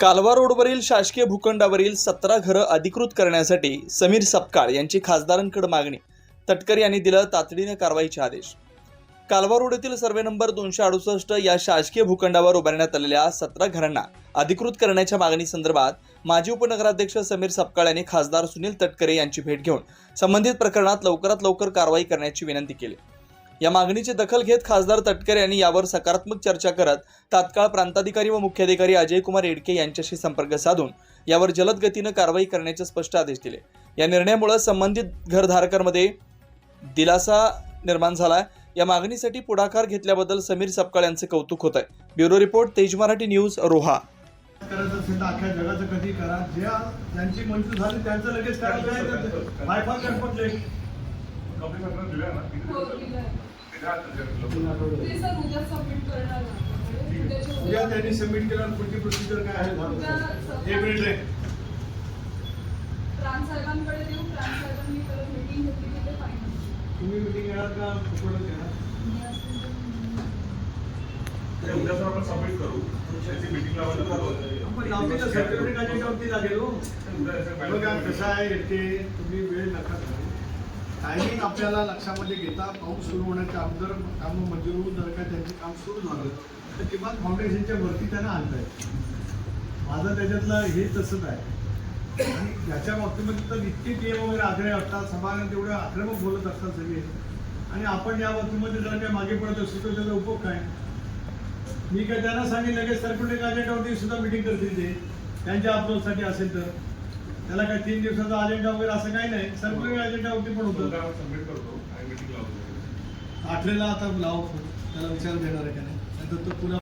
कालवा रोडवरील शासकीय भूखंडावरील सतरा घरं अधिकृत करण्यासाठी समीर सपकाळ यांची खासदारांकडे मागणी. तटकर यांनी दिलं तातडीने कारवाईचे आदेश. कालवा रोड येथील सर्वे नंबर दोनशे अडुसष्ट या शासकीय भूखंडावर उभारण्यात आलेल्या सतरा घरांना अधिकृत करण्याच्या मागणीसंदर्भात माजी उपनगराध्यक्ष समीर सपकाळ यांनी खासदार सुनील तटकरे यांची भेट घेऊन संबंधित प्रकरणात लवकरात लवकर कारवाई करण्याची विनंती केली. या मागणीची दखल घेत खासदार तटकरे यांनी यावर सकारात्मक चर्चा करत तात्काळ प्रांताधिकारी व मुख्याधिकारी अजय कुमार येडके यांच्याशी संपर्क साधून यावर जलद गतीनं कारवाई करण्याचे स्पष्ट आदेश दिले. या निर्णयामुळे संबंधित घरधारकांमध्ये दिलासा निर्माण झाला या मागणीसाठी पुढाकार घेतल्याबद्दल समीर सपकाळ यांचे कौतुक होत आहे ब्युरो रिपोर्ट तेज मराठी न्यूज रोहा. असेल तर अख्ख्या जगाचं कधी करा ज्या ज्यांची मंजूर झाली त्यांचं लगेच करायचं दिलं ना? किती हो, उद्या त्यांनी सबमिट केलं पुढची प्रोसिजर काय आहे? एक मिनिट रे. देऊ परत मीटिंग घेतली फायनल तुम्ही मिटिंग येणार का? कुठं येणार. ते उद्या सर आपण सबमिट करू. त्याची मीटिंग लावायला आपण लावते तर सर्टिफिकेट लागेल हो. कसं आहे ते तुम्ही वेळ नका. टायमिंग आपल्याला लक्षामध्ये घेता पाऊस सुरू होण्याच्या अगोदर कामं मंजूर होऊन जर का त्यांचे काम सुरू झालं तर किमान फाउंडेशनच्या वरती त्यांना आणता येईल. माझं त्याच्यातलं हे तसंच आहे. आणि त्याच्या बाबतीमध्ये तर इतके नियम वगैरे आग्रह असतात सभागृह तेवढे आक्रमक बोलत असतात सगळे. आणि आपण या बाबतीमध्ये जर काय मागे पडत असतो तर त्याचा उपयोग काय? मी काय त्यांना सांगितलं की सर्कुलेट अजेंडावरती सुद्धा मिटिंग करतील ते. त्यांच्या अप्रोचसाठी असेल तर. त्याला काय तीन दिवसाचा अजेंडा वगैरे असं काही नाही. सर्कुलेट अजेंडावरती पण होतं. सबमिट करतो. लावतो आठरेला आता लाव त्याला विचार देणार आहे का नाही? नंतर तो पुन्हा